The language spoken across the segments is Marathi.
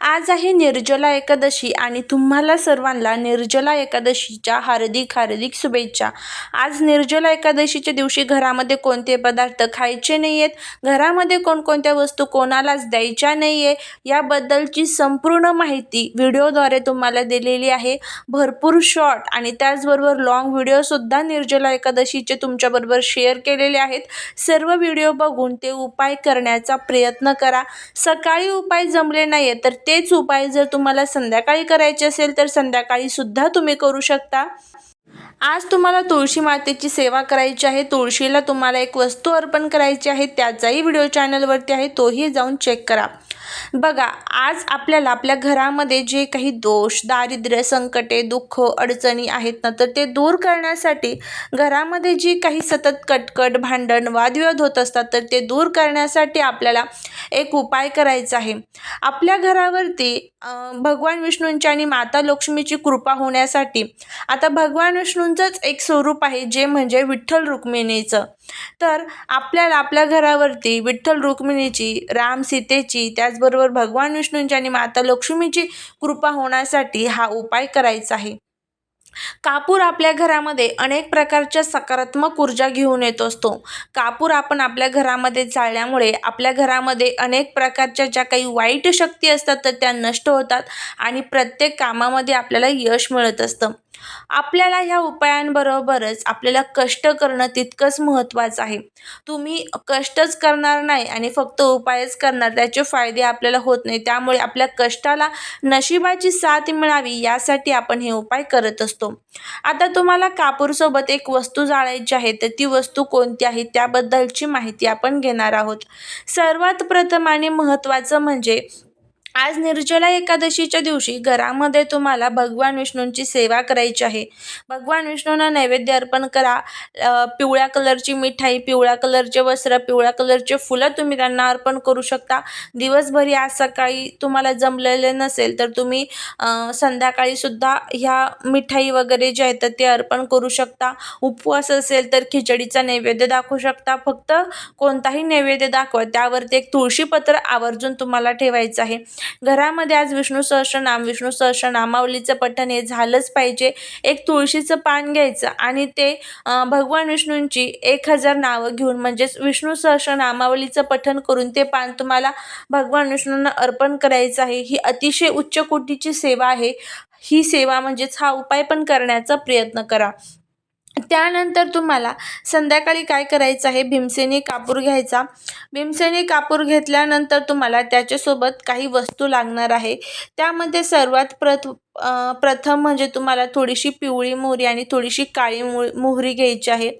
आज आहे निर्जला एकादशी आणि तुम्हाला सर्वांना निर्जला एकादशीच्या हार्दिक हार्दिक शुभेच्छा. आज निर्जला एकादशीच्या दिवशी घरामध्ये कोणते पदार्थ खायचे नाही आहेत घरामध्ये कोणकोणत्या वस्तू कोणालाच द्यायच्या नाही आहे याबद्दलची संपूर्ण माहिती व्हिडिओद्वारे तुम्हाला दिलेली आहे. भरपूर शॉर्ट आणि त्याचबरोबर लाँग व्हिडिओसुद्धा निर्जला एकादशीचे तुमच्याबरोबर शेअर केलेले आहेत. सर्व व्हिडिओ बघून ते उपाय करण्याचा प्रयत्न करा. सकाळी उपाय जमले नाही तर तेच उपाय जर तुम्हाला संध्याकाळी करायचे असेल तर संध्याकाळीसुद्धा तुम्ही करू शकता. आज तुम्हाला तुळशी मातेची सेवा करायची आहे. तुळशीला तुम्हाला एक वस्तू अर्पण करायची आहे. त्याचाही व्हिडिओ चॅनलवरती आहे. तोही जाऊन चेक करा. बघा आज आपल्याला आपल्या घरामध्ये जे काही दोष दारिद्र्य संकटे दुःख अडचणी आहेत ना तर ते दूर करण्यासाठी घरामध्ये जी काही सतत कटकट भांडण वादविवाद होत असतात तर ते दूर करण्यासाठी आपल्याला एक उपाय करायचा आहे. आपल्या घरावरती भगवान विष्णूंची आणि माता लक्ष्मीची कृपा होण्यासाठी आता भगवान विष्णूंचंच एक स्वरूप आहे जे म्हणजे विठ्ठल रुक्मिणीचं. तर आपल्याला आपल्या घरावरती विठ्ठल रुक्मिणीची राम सीतेची त्याचबरोबर भगवान विष्णूंची आणि माता लक्ष्मीची कृपा होण्यासाठी हा उपाय करायचा आहे. कापूर आपल्या घरामध्ये अनेक प्रकारच्या सकारात्मक ऊर्जा घेऊन येत असतो. कापूर आपण आपल्या घरामध्ये जाळल्यामुळे आपल्या घरामध्ये अनेक प्रकारच्या ज्या काही वाईट शक्ती असतात तर त्या नष्ट होतात आणि प्रत्येक कामामध्ये आपल्याला यश मिळत असतं. आपल्याला ह्या उपायांबरोबरच आपल्याला कष्ट करणं तितकंच महत्त्वाचं आहे. तुम्ही कष्टच करणार नाही आणि फक्त उपायच करणार त्याचे फायदे आपल्याला होत नाही. त्यामुळे आपल्या कष्टाला नशिबाची साथ मिळावी यासाठी आपण हे उपाय करत असतो. आता तुम्हाला कापूरसोबत एक वस्तू जाळायची आहे तर ती वस्तू कोणती आहे? त्याबद्दलची माहिती आपण घेणार आहोत. सर्वात प्रथम आणि महत्त्वाचं म्हणजे आज निर्जला एकादशीच्या दिवशी घरामध्ये तुम्हाला भगवान विष्णूंची सेवा करायची आहे. भगवान विष्णूंना नैवेद्य अर्पण करा. पिवळ्या कलरची मिठाई पिवळ्या कलरचे वस्त्र पिवळ्या कलरचे फुलं तुम्ही त्यांना अर्पण करू शकता. दिवसभरी आज सकाळी तुम्हाला जमलेले नसेल तर तुम्ही संध्याकाळीसुद्धा ह्या मिठाई वगैरे जे आहेत ते अर्पण करू शकता. उपवास असेल तर खिचडीचा नैवेद्य दाखवू शकता. फक्त कोणताही नैवेद्य दाखवा. त्यावरती एक तुळशीपत्र आवर्जून तुम्हाला ठेवायचं आहे. घरामध्ये आज विष्णू सहस्रनाम विष्णू सहस्रनामावलीचं पठण हे झालंच पाहिजे. एक तुळशीचं पान घ्यायचं आणि ते भगवान विष्णूंची एक हजार नावं घेऊन म्हणजेच विष्णू सहस्रनामावलीचं पठण करून ते पान तुम्हाला भगवान विष्णूंना अर्पण करायचं आहे. ही अतिशय उच्च कोटीची सेवा आहे. ही सेवा म्हणजेच हा उपाय पण करण्याचा प्रयत्न करा. त्यानंतर तुम्हाला संध्याकाळी काय करायचं आहे? भीमसेनी कापूर घ्यायचा. भीमसेनी कापूर घेतल्यानंतर तुम्हाला त्याच्यासोबत काही वस्तू लागणार आहे. त्यामध्ये सर्वात प्रथ प्रथम म्हणजे तुम्हाला थोडीशी पिवळी मोहरी आणि थोडीशी काळी मो मोहरी घ्यायची आहे.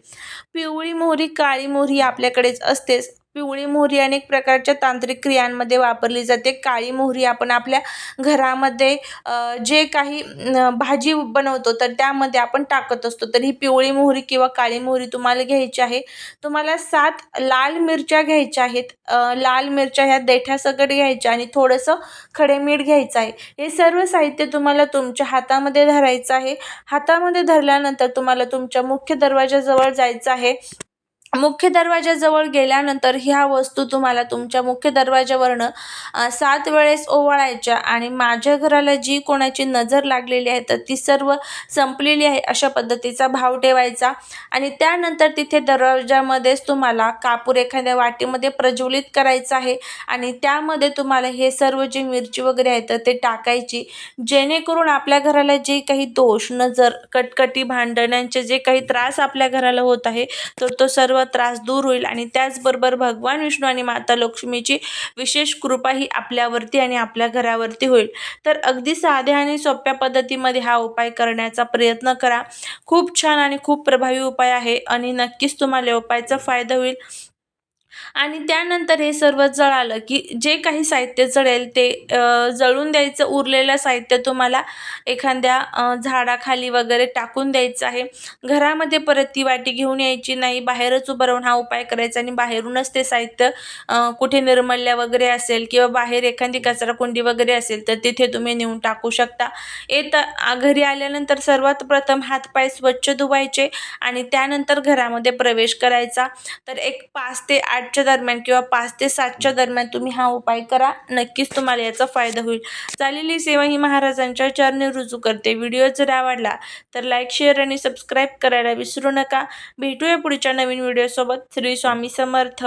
पिवळी मोहरी काळी मोहरी आपल्याकडेच असतेच. पिवळी मोहरी अनेक प्रकारच्या तांत्रिक क्रियांमध्ये वापरली जाते. काळी मोहरी आपण आपल्या घरामध्ये जे काही भाजी बनवतो तर त्यामध्ये आपण टाकत असतो. तर ही पिवळी मोहरी किंवा काळी मोहरी तुम्हाला घ्यायची आहे. तुम्हाला सात लाल मिरच्या घ्यायच्या आहेत. लाल मिरच्या ह्या देठ्यासकट घ्यायच्या आणि थोडंसं खडे मीठ घ्यायचं आहे. हे सर्व साहित्य तुम्हाला तुमच्या हातामध्ये धरायचं आहे. हातामध्ये धरल्यानंतर तुम्हाला तुमच्या मुख्य दरवाजाजवळ जायचं आहे. मुख्य दरवाजाजवळ गेल्यानंतर ह्या वस्तू तुम्हाला तुमच्या मुख्य दरवाजावरनं सात वेळेस ओवाळायच्या आणि माझ्या घराला जी कोणाची नजर लागलेली आहे तर ती सर्व संपलेली आहे अशा पद्धतीचा भाव ठेवायचा. आणि त्यानंतर तिथे दरवाजामध्येच तुम्हाला कापूर एखाद्या वाटीमध्ये प्रज्वलित करायचं आहे आणि त्यामध्ये तुम्हाला हे सर्व जे मिरची वगैरे आहे तर ते टाकायची. जेणेकरून आपल्या घराला जे काही दोष नजर कटकटी भांडण्यांचे जे काही त्रास आपल्या घराला होत आहे तर तो सर्व त्रास दूर होईल. आणि त्याचबरोबर भगवान विष्णू आणि माता लक्ष्मीची विशेष कृपा ही आपल्यावरती आणि आपल्या घरावरती होईल. तर अगदी साध्या आणि सोप्या पद्धतीमध्ये हा उपाय करण्याचा प्रयत्न करा. खूप छान आणि खूप प्रभावी उपाय आहे आणि नक्कीच तुम्हाला उपायाचा फायदा होईल. आणि त्यानंतर हे सर्व जळालं की जे काही साहित्य जळेल ते जळून द्यायचं उरलेलं साहित्य तुम्हाला एखाद्या झाडाखाली वगैरे टाकून द्यायचं आहे. घरामध्ये परत ती वाटी घेऊन यायची नाही. बाहेरच उभं राहून हा उपाय करायचा आणि बाहेरूनच ते साहित्य कुठे निर्मल्या वगैरे असेल किंवा बाहेर एखादी कचराकुंडी वगैरे असेल तर तिथे तुम्ही नेऊन टाकू शकता. येत घरी आल्यानंतर सर्वात प्रथम हातपाय स्वच्छ धुवायचे आणि त्यानंतर घरामध्ये प्रवेश करायचा. तर एक पाच ते आठ आठच्या दरम्यान किंवा पाच ते सातच्या दरम्यान तुम्ही हा उपाय करा. नक्कीच तुम्हाला याचा फायदा होईल. चालेली सेवा ही महाराजांच्या चरणी रुजू करते. व्हिडिओ जर आवडला तर लाईक शेअर आणि सबस्क्राईब करायला विसरू नका. भेटूया पुढच्या नवीन व्हिडिओसोबत. श्री स्वामी समर्थ.